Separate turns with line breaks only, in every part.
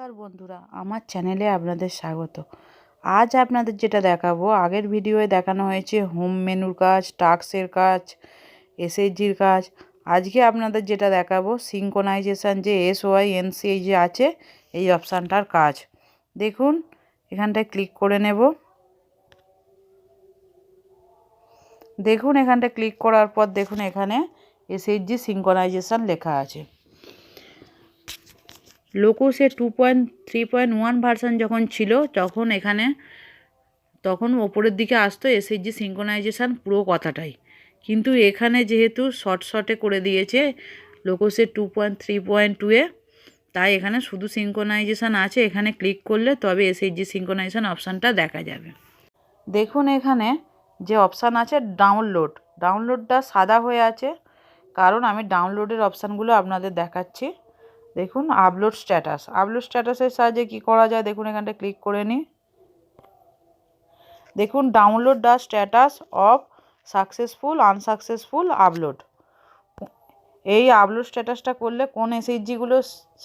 নমস্কার বন্ধুরা, আমার চ্যানেলে আপনাদের স্বাগত। আজ আপনাদের যেটা দেখাবো, আগের ভিডিওয়ে দেখানো হয়েছে হোম মেনুর কাজ টাক্সের কাজ, এসএইচজির কাজ। আজকে আপনাদের যেটা দেখাবো, সিঙ্কোনাইজেশান যে এস ওয়াই এনসিআই যে আছে, এই অপশানটার কাজ। দেখুন, এখানটায় ক্লিক করে নেব। দেখুন, এখানটায় ক্লিক করার পর দেখুন, এখানে এসএইচজি সিঙ্কোনাইজেশান লেখা আছে। LokOS two point three point one version যখন ছিল, তখন এখানে, তখন ওপরের দিকে আসতো এসএইচজি সিঙ্কোনাইজেশান পুরো কথাটাই। কিন্তু এখানে যেহেতু শর্ট শর্টে করে দিয়েছে LokOS two point three point টুয়ে তাই এখানে শুধু সিঙ্কোনাইজেশান আছে, এখানে ক্লিক করলে তবে এসএইচজি সিঙ্কোনাইজেশান অপশানটা দেখা যাবে। দেখুন এখানে যে অপশান আছে ডাউনলোড ডাউনলোডটা সাদা হয়ে আছে, কারণ আমি ডাউনলোডের অপশানগুলো আপনাদের দেখাচ্ছি। দেখুন আপলোড স্ট্যাটাস আপলোড স্ট্যাটাসের সাহায্যে কী করা যায়? দেখুন, এখানটা ক্লিক করে নিই দেখুন download the status of successful unsuccessful upload এই আপলোড স্ট্যাটাসটা করলে কোন এসএইচজিগুলো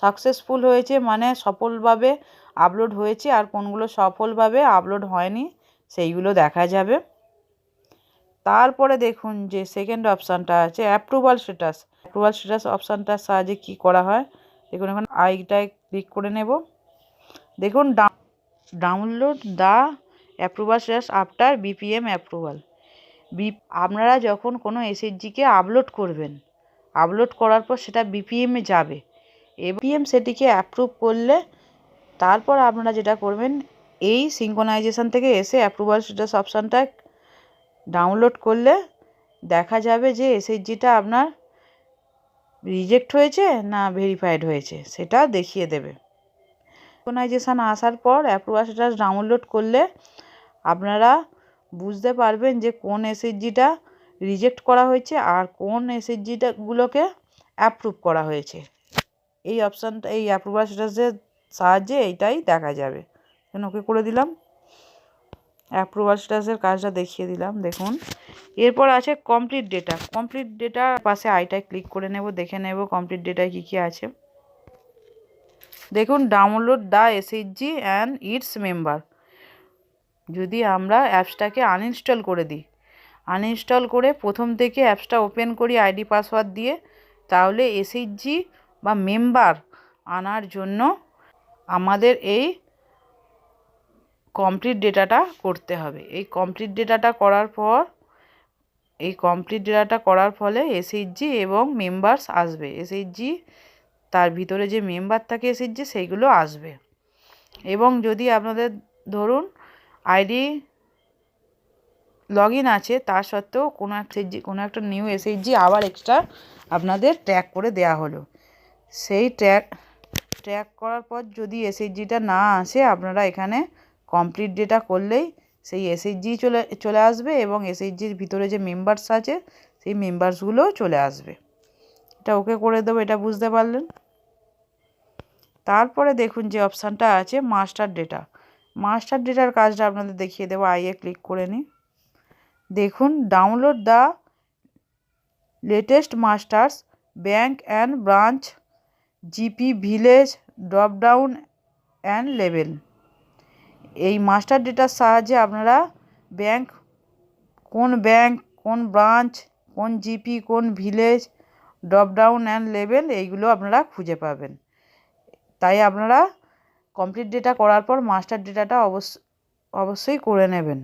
সাকসেসফুল হয়েছে মানে সফলভাবে আপলোড হয়েছে, আর কোনগুলো সফলভাবে আপলোড হয়নি, সেইগুলো দেখা যাবে। তারপরে দেখুন যে সেকেন্ড অপশানটা আছে অ্যাপ্রুভাল স্ট্যাটাস অ্যাপ্রুভাল স্ট্যাটাস অপশানটার সাহায্যে কী করা হয়? দেখুন, এখন আইটায় ক্লিক করে নেব। দেখুন download the approval status after BPM approval B আপনারা যখন কোনো এসএইচজিকে আপলোড করবেন আপলোড করার পর সেটা বিপিএমে যাবে। এবিএম সেটিকে অ্যাপ্রুভ করলে, তারপর আপনারা যেটা করবেন, এই সিঙ্কোনাইজেশান থেকে এসে অ্যাপ্রুভাল স্ট্যাটাস অপশানটা ডাউনলোড করলে দেখা যাবে যে এসএইচজিটা আপনার রিজেক্ট হয়েছে না ভেরিফাইড হয়েছে, সেটা দেখিয়ে দেবে। সিঙ্কোনাইজেশান আসার পর অ্যাপ্রুভাল স্ট্যাটাস ডাউনলোড করলে আপনারা বুঝতে পারবেন যে কোন এসএইচজিটা রিজেক্ট করা হয়েছে আর কোন এসএইচজিটাগুলোকে অ্যাপ্রুভ করা হয়েছে। এই অপশানটা এই অ্যাপ্রুভাল স্ট্যাটাসের সাহায্যে এইটাই দেখা যাবে। ওকে করে দিলাম। অ্যাপ্রুভাল স্ট্যাটাসের কাজটা দেখিয়ে দিলাম, দেখুন। এরপর আছে কমপ্লিট ডেটা কমপ্লিট ডেটা পাশে আইটায় ক্লিক করে নেব, দেখে নেব কমপ্লিট ডেটায় কী কী আছে। দেখুন download the SHG and its member যদি আমরা অ্যাপসটাকে আনইনস্টল করে দিই আনইনস্টল করে প্রথম থেকে অ্যাপসটা ওপেন করি আইডি পাসওয়ার্ড দিয়ে, তাহলে এসএইচজি বা মেম্বার আনার জন্য আমাদের এই কমপ্লিট ডেটাটা করতে হবে। এই কমপ্লিট ডেটাটা করার পর, এই কমপ্লিট ডেটাটা করার ফলে এসএইচজি এবং মেম্বার্স আসবে। এসএইচজি তার ভিতরে যে মেম্বার থাকে এসএইচজি সেইগুলো আসবে। এবং যদি আপনাদের ধরুন আইডি লগ ইন আছে, তা সত্ত্বেও কোনো একটা কোনো একটা নিউ এসএইচজি আবার এক্সট্রা আপনাদের ট্র্যাক করে দেয়া হলো। সেই ট্র্যাক ট্র্যাক করার পর যদি এসএইচজিটা না আসে, আপনারা এখানে কমপ্লিট ডেটা করলেই সেই এসএইচজি চলে চলে আসবে এবং এসএইচজির ভিতরে যে মেম্বার্স আছে, সেই মেম্বার্সগুলোও চলে আসবে। এটা ওকে করে দেবো, এটা বুঝতে পারলেন? তারপরে দেখুন যে অপশানটা আছে মাস্টার ডেটা মাস্টার ডেটার কাজটা আপনাদের দেখিয়ে দেবো আইয়ে ক্লিক করে নিই দেখুন download the latest masters bank and branch GP village dropdown and level এই মাস্টার ডেটার সাহায্যে আপনারা ব্যাংক কোন ব্যাংক কোন ব্রাঞ্চ কোন জিপি কোন ভিলেজ ড্রপডাউন অ্যান্ড লেভেল এইগুলো আপনারা খুঁজে পাবেন। তাই আপনারা কমপ্লিট ডেটা করার পর মাস্টার ডেটাটা অবশ্য, অবশ্যই করে নেবেন।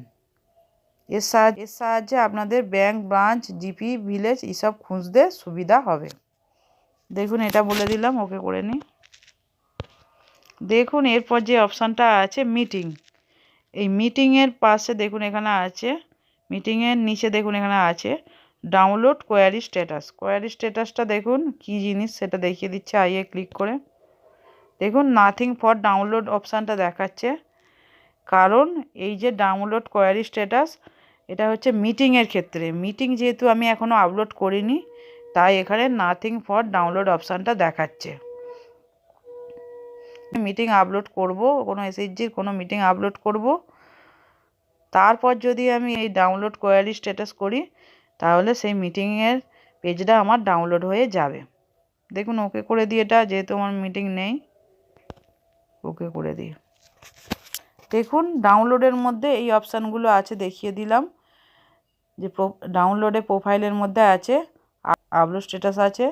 এর সাহায্যে এর সাহায্যে আপনাদের ব্যাংক ব্রাঞ্চ জিপি ভিলেজ এইসব খুঁজতে সুবিধা হবে। দেখুন, এটা বলে দিলাম, ওকে করে নিই। দেখুন, এরপর যে অপশানটা আছে মিটিং এই মিটিংয়ের পাশে দেখুন, এখানে আছে মিটিংয়ের নিচে দেখুন, এখানে আছে ডাউনলোড কোয়ারি স্ট্যাটাস কোয়ারি স্ট্যাটাসটা দেখুন, কি জিনিস সেটা দেখিয়ে দিচ্ছে আইয়ে ক্লিক করে। দেখুন নাথিং ফর ডাউনলোড অপশানটা দেখাচ্ছে। কারণ এই যে ডাউনলোড কোয়ারি স্ট্যাটাস এটা হচ্ছে মিটিংয়ের ক্ষেত্রে। মিটিং যেহেতু আমি এখনও আপলোড করিনি, তাই এখানে নাথিং ফর ডাউনলোড অপশানটা দেখাচ্ছে। মিটিং আপলোড করব, কোনো এসএইচজির কোনো মিটিং আপলোড করব। তারপর যদি আমি এই ডাউনলোড কোয়ারি স্ট্যাটাস করি, তাহলে সেই মিটিংয়ের পেজটা আমার ডাউনলোড হয়ে যাবে। দেখুন, ওকে করে দিয়ে এটা, যেহেতু আমার মিটিং নেই, ওকে করে দিই দেখুন ডাউনলোডের মধ্যে এই অপশানগুলো আছে, দেখিয়ে দিলাম। যে ডাউনলোডে প্রোফাইলের মধ্যে আছে আপলোড স্ট্যাটাস আছে।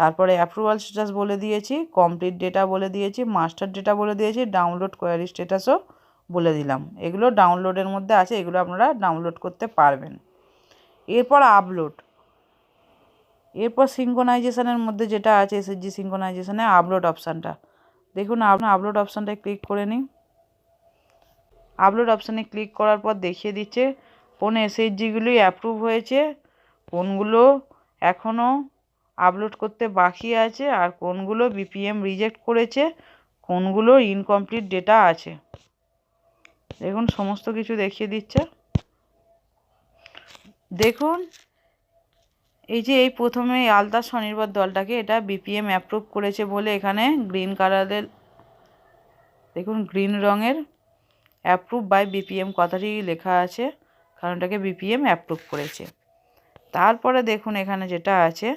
তারপরে অ্যাপ্রুভাল স্ট্যাটাস বলে দিয়েছি কমপ্লিট ডেটা বলে দিয়েছি মাস্টার ডেটা বলে দিয়েছি ডাউনলোড কোয়ারি স্ট্যাটাসও বলে দিলাম। এগুলো ডাউনলোডের মধ্যে আছে, এগুলো আপনারা ডাউনলোড করতে পারবেন। এরপর আপলোড এরপর সিঙ্কোনাইজেশনের মধ্যে যেটা আছে এসএসজি সিঙ্কোনাইজেশনে আপলোড অপশানটা দেখুন আপনার আপলোড অপশানটায় ক্লিক করে নিন। আপলোড অপশানে ক্লিক করার পর দেখিয়ে দিচ্ছে, কোন এসএইচজিগুলি অ্যাপ্রুভ হয়েছে, কোনগুলো এখনও আপলোড করতে বাকি আছে আর কোনগুলো বিপিএম রিজেক্ট করেছে, কোনগুলো ইনকমপ্লিট ডেটা আছে। দেখুন, সমস্ত কিছু দেখিয়ে দিচ্ছে। দেখুন, এই যে এই প্রথমে আলতা স্বনির্ভর দলটাকে এটা বিপিএম অ্যাপ্রুভ করেছে বলে এখানে গ্রিন কালারের দেখুন গ্রিন রঙের অ্যাপ্রুভ বাই বিপিএম কথাটি লেখা আছে, কারণ এটাকে বিপিএম অ্যাপ্রুভ করেছে। তারপরে দেখুন, এখানে যেটা আছে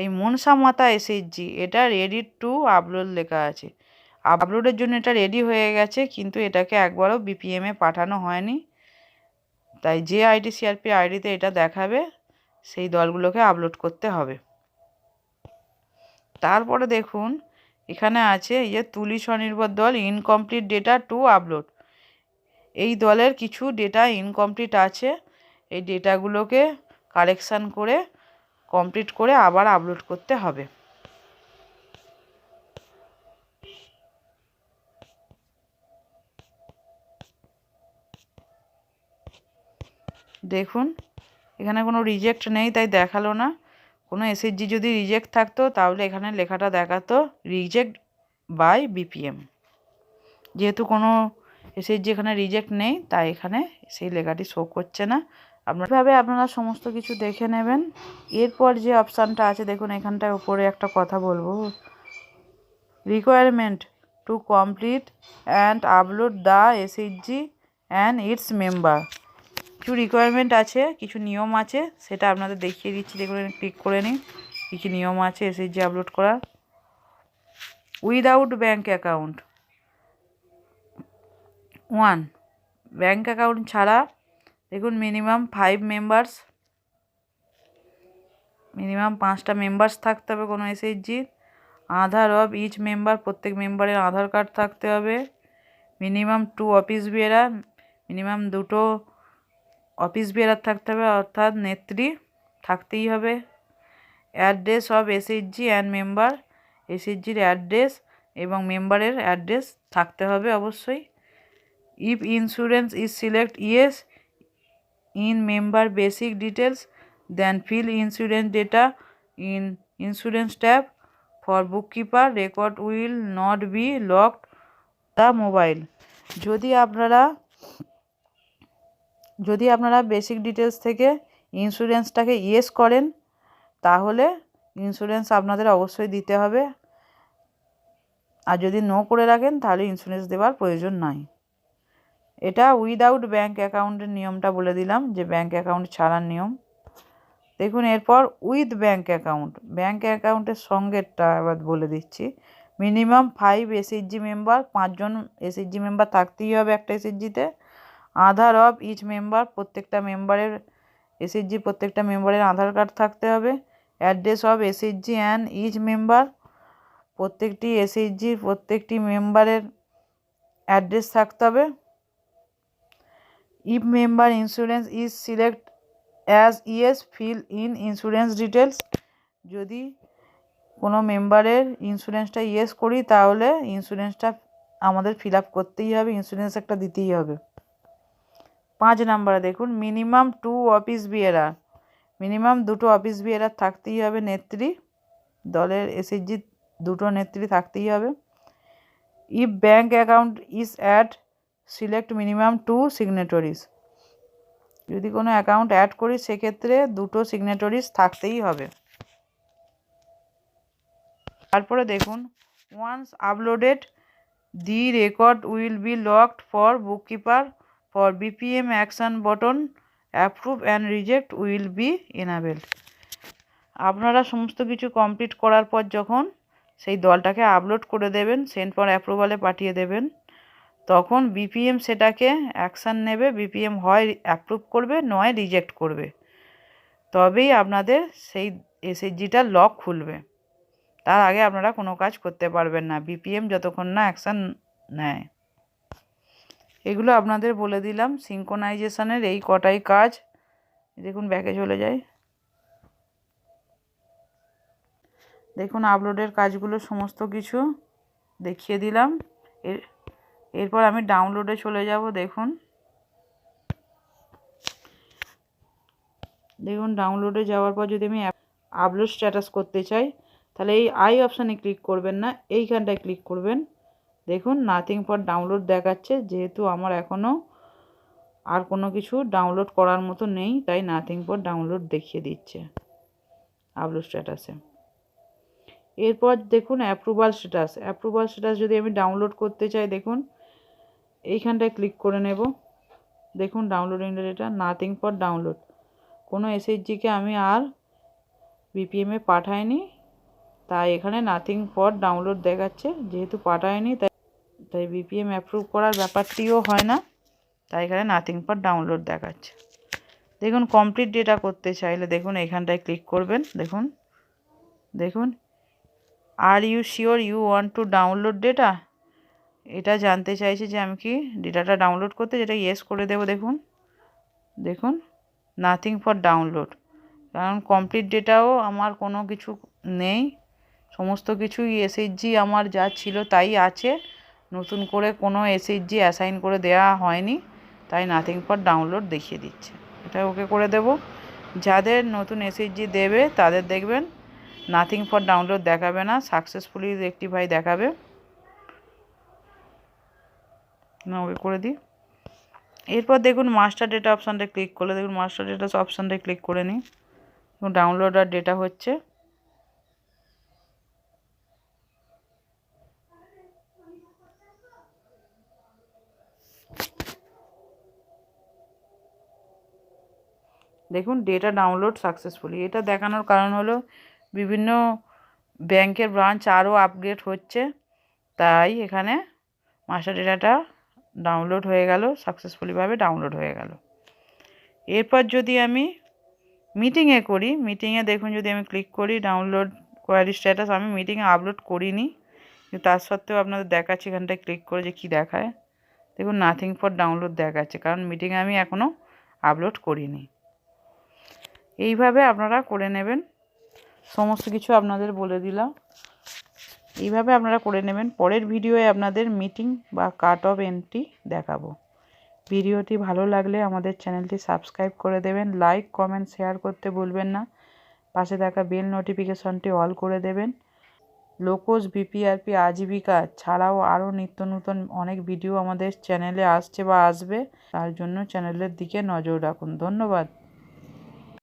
এই মনসা মাতা এসএইচজি এটা রেডি টু আপলোড লেখা আছে। আপলোডের জন্য এটা রেডি হয়ে গেছে, কিন্তু এটাকে একবারও বিপিএমে পাঠানো হয়নি। তাই যে আইডি সিআরপি আইডিতে এটা দেখাবে, সেই দলগুলোকে আপলোড করতে হবে। তারপরে দেখুন, এখানে আছে এই যে তুলি স্বনির্ভর দল ইনকমপ্লিট ডেটা টু আপলোড এই দলের কিছু ডেটা ইনকমপ্লিট আছে, এই ডেটাগুলোকে কারেকশান করে কমপ্লিট করে আবার আপলোড করতে হবে। দেখুন, এখানে কোনো রিজেক্ট নেই, তাই দেখাল না। কোনো এসএসজি যদি রিজেক্ট থাকতো, তাহলে এখানে লেখাটা দেখাতো রিজেক্ট বাই বিপিএম যেহেতু কোনো এসএসজি এখানে রিজেক্ট নেই, তাই এখানে সেই লেখাটি শো করছে না। আপনারভাবে আপনারা সমস্ত কিছু দেখে নেবেন। এরপর যে অপশানটা আছে, দেখুন এখানটায় উপরে একটা কথা বলব। Requirement to complete and upload the SHG and its member কিছু রিকোয়ারমেন্ট আছে, কিছু নিয়ম আছে, সেটা আপনাদের দেখিয়ে দিচ্ছি। দেখুন ক্লিক করে নিন। কী কী নিয়ম আছে এসএইচজি আপলোড করার। Without bank account one bank account ছাড়া দেখুন মিনিমাম ফাইভ মেম্বার্স মিনিমাম পাঁচটা মেম্বার্স থাকতে হবে কোনো এসএইচজির আধার অফ ইচ মেম্বার প্রত্যেক মেম্বারের আধার কার্ড থাকতে হবে। Minimum two office bearer minimum দুটো অফিস বিয়ারার থাকতে হবে, অর্থাৎ নেত্রী থাকতেই হবে। Address of SHG and member এসএইচজির address এবং মেম্বারের অ্যাড্রেস থাকতে হবে অবশ্যই। If insurance is select yes in member basic details then fill insurance data in insurance tab for bookkeeper record will not be locked the mobile যদি আপনারা যদি আপনারা basic details থেকে ইন্স্যুরেন্সটাকে ইয়েস করেন, তাহলে ইন্স্যুরেন্স আপনাদের অবশ্যই দিতে হবে। আর যদি নো করে রাখেন, তাহলে ইন্স্যুরেন্স দেওয়ার প্রয়োজন নাই। এটা উইদাউট ব্যাঙ্ক অ্যাকাউন্টের নিয়মটা বলে দিলাম, যে ব্যাঙ্ক অ্যাকাউন্ট ছাড়ার নিয়ম। দেখুন, এরপর উইথ ব্যাঙ্ক অ্যাকাউন্ট ব্যাঙ্ক অ্যাকাউন্টের সঙ্গেটা এবার বলে দিচ্ছি। মিনিমাম ফাইভ এসএইচজি মেম্বার পাঁচজন এসএইচজি মেম্বার থাকতেই হবে একটা এসএইচজিতে আধার অফ ইচ মেম্বার প্রত্যেকটা মেম্বারের এসএইচজি প্রত্যেকটা মেম্বারের আধার কার্ড থাকতে হবে। Address of SHG and each member প্রত্যেকটি এসএইচজির প্রত্যেকটি মেম্বারের অ্যাড্রেস থাকতে হবে। If member insurance is select as yes fill in insurance details যদি কোনো মেম্বারের ইন্স্যুরেন্সটা ইয়েস করি, তাহলে ইন্স্যুরেন্সটা আমাদের ফিল আপ করতেই হবে ইন্স্যুরেন্স একটা দিতেই হবে। পাঁচ নাম্বারে দেখুন minimum two office bearer minimum দুটো অফিস বিয়ারার থাকতেই হবে, নেত্রী। দলের এসএসজি দুটো নেত্রী থাকতেই হবে। If bank account is add select minimum two signatories যদি কোনো অ্যাকাউন্ট অ্যাড করি, সেক্ষেত্রে দুটো সিগনেটরিজ থাকতেই হবে। তারপরে দেখুন once uploaded the record will be locked for bookkeeper for BPM action button approve and reject will be enabled আপনারা সমস্ত কিছু কমপ্লিট করার পর যখন সেই দলটাকে আপলোড করে দেবেন সেন্ড ফর অ্যাপ্রুভালে পাঠিয়ে দেবেন। তখন বিপিএম সেটাকে অ্যাকশান নেবে বিপিএম হয় অ্যাপ্রুভ করবে, নয় রিজেক্ট করবে। তবেই আপনাদের সেই এসএইচজিটার লক খুলবে। তার আগে আপনারা কোনো কাজ করতে পারবেন না। বিপিএম যতক্ষণ না অ্যাকশান নেয়। এগুলো আপনাদের বলে দিলাম। সিঙ্কোনাইজেশনের এই কটাই কাজ। দেখুন ব্যাকে চলে যায়। দেখুন আপলোডের কাজগুলো সমস্ত কিছু দেখিয়ে দিলাম। এর এরপর আমি ডাউনলোডে চলে যাব, দেখুন। দেখুন ডাউনলোডে যাওয়ার পর যদি আমি আপলোড স্ট্যাটাস করতে চাই, তাহলে এই আই অপশানে ক্লিক করবেন না, এইখানটায় ক্লিক করবেন। দেখুন নাথিং ফর ডাউনলোড দেখাচ্ছে, যেহেতু আমার এখনও আর কোনো কিছু ডাউনলোড করার মতো নেই, তাই নাথিং ফর ডাউনলোড দেখিয়ে দিচ্ছে আপলোড স্ট্যাটাসে এরপর দেখুন অ্যাপ্রুভাল স্ট্যাটাস অ্যাপ্রুভাল স্ট্যাটাস যদি আমি ডাউনলোড করতে চাই, দেখুন এইখানটায় ক্লিক করে নেব। দেখুন downloading data nothing for download কোনো এসএইচজিকে আমি আর বিপিএমে পাঠাইনি, তাই এখানে নাথিং ফর ডাউনলোড দেখাচ্ছে। যেহেতু পাঠায়নি তাই তাই বিপিএম অ্যাপ্রুভ করার ব্যাপারটিও হয় না, তাই এখানে নাথিং ফর ডাউনলোড দেখাচ্ছে। দেখুন কমপ্লিট ডেটা করতে চাইলে দেখুন এখানটায় ক্লিক করবেন, দেখুন দেখুন। Are you sure you want to download data এটা জানতে চাইছে যে আমি কি ডেটাটা ডাউনলোড করতে যেটা ইয়েস করে দেবো, দেখুন। দেখুন নাথিং ফর ডাউনলোড কারণ কমপ্লিট ডেটাও আমার কোনো কিছু নেই। সমস্ত কিছুই এসএইচজি আমার যা ছিল তাই আছে। নতুন করে কোনো এসএইচজি অ্যাসাইন করে দেওয়া হয়নি। তাই নাথিং ফর ডাউনলোড দেখিয়ে দিচ্ছে। এটা ওকে করে দেব। যাদের নতুন এসএইচজি দেবে, তাদের দেখবেন নাথিং ফর ডাউনলোড দেখাবে না। সাকসেসফুলি রেক্টিফাই দেখাবে। না, ওকে করে দিই। এরপর দেখুন মাস্টার ডেটা অপশানটা ক্লিক করলে, দেখুন মাস্টার ডেটা অপশানটা ক্লিক করে নিই। ডাউনলোড আর ডেটা হচ্ছে। দেখুন ডেটা ডাউনলোড সাকসেসফুলি এটা দেখানোর কারণ হলো বিভিন্ন ব্যাংকের ব্রাঞ্চ আরও আপগ্রেড হচ্ছে, তাই এখানে মাস্টার ডেটাটা ডাউনলোড হয়ে গেল সাকসেসফুলিভাবে ডাউনলোড হয়ে গেল। এরপর যদি আমি মিটিংয়ে করি মিটিংয়ে দেখুন যদি আমি ক্লিক করি ডাউনলোড কোয়ারি স্ট্যাটাস আমি মিটিংয়ে আপলোড করিনি। কিন্তু তার সত্ত্বেও আপনাদের দেখাচ্ছি, এখানটায় ক্লিক করে যে কী দেখায়। দেখুন নাথিং ফর ডাউনলোড দেখাচ্ছে, কারণ মিটিংয়ে আমি এখনও আপলোড করিনি। এইভাবে আপনারা করে নেবেন। সমস্ত কিছু আপনাদের বলে দিলাম। এইভাবে আপনারা করে নেবেন। পরের ভিডিওয়ে আপনাদের মিটিং বা কাট অফ এন্ট্রি দেখাবো। ভিডিওটি ভালো লাগলে আমাদের চ্যানেলটি সাবস্ক্রাইব করে দেবেন। লাইক কমেন্ট শেয়ার করতে ভুলবেন না। পাশে থাকা বেল নোটিফিকেশনটি অল করে দেবেন। লোকোজ বিপিআরপি আজীবিকা ছাড়াও আরও নিত্য নতুন অনেক ভিডিও আমাদের চ্যানেলে আসছে বা আসবে। তার জন্য চ্যানেলের দিকে নজর রাখুন। ধন্যবাদ।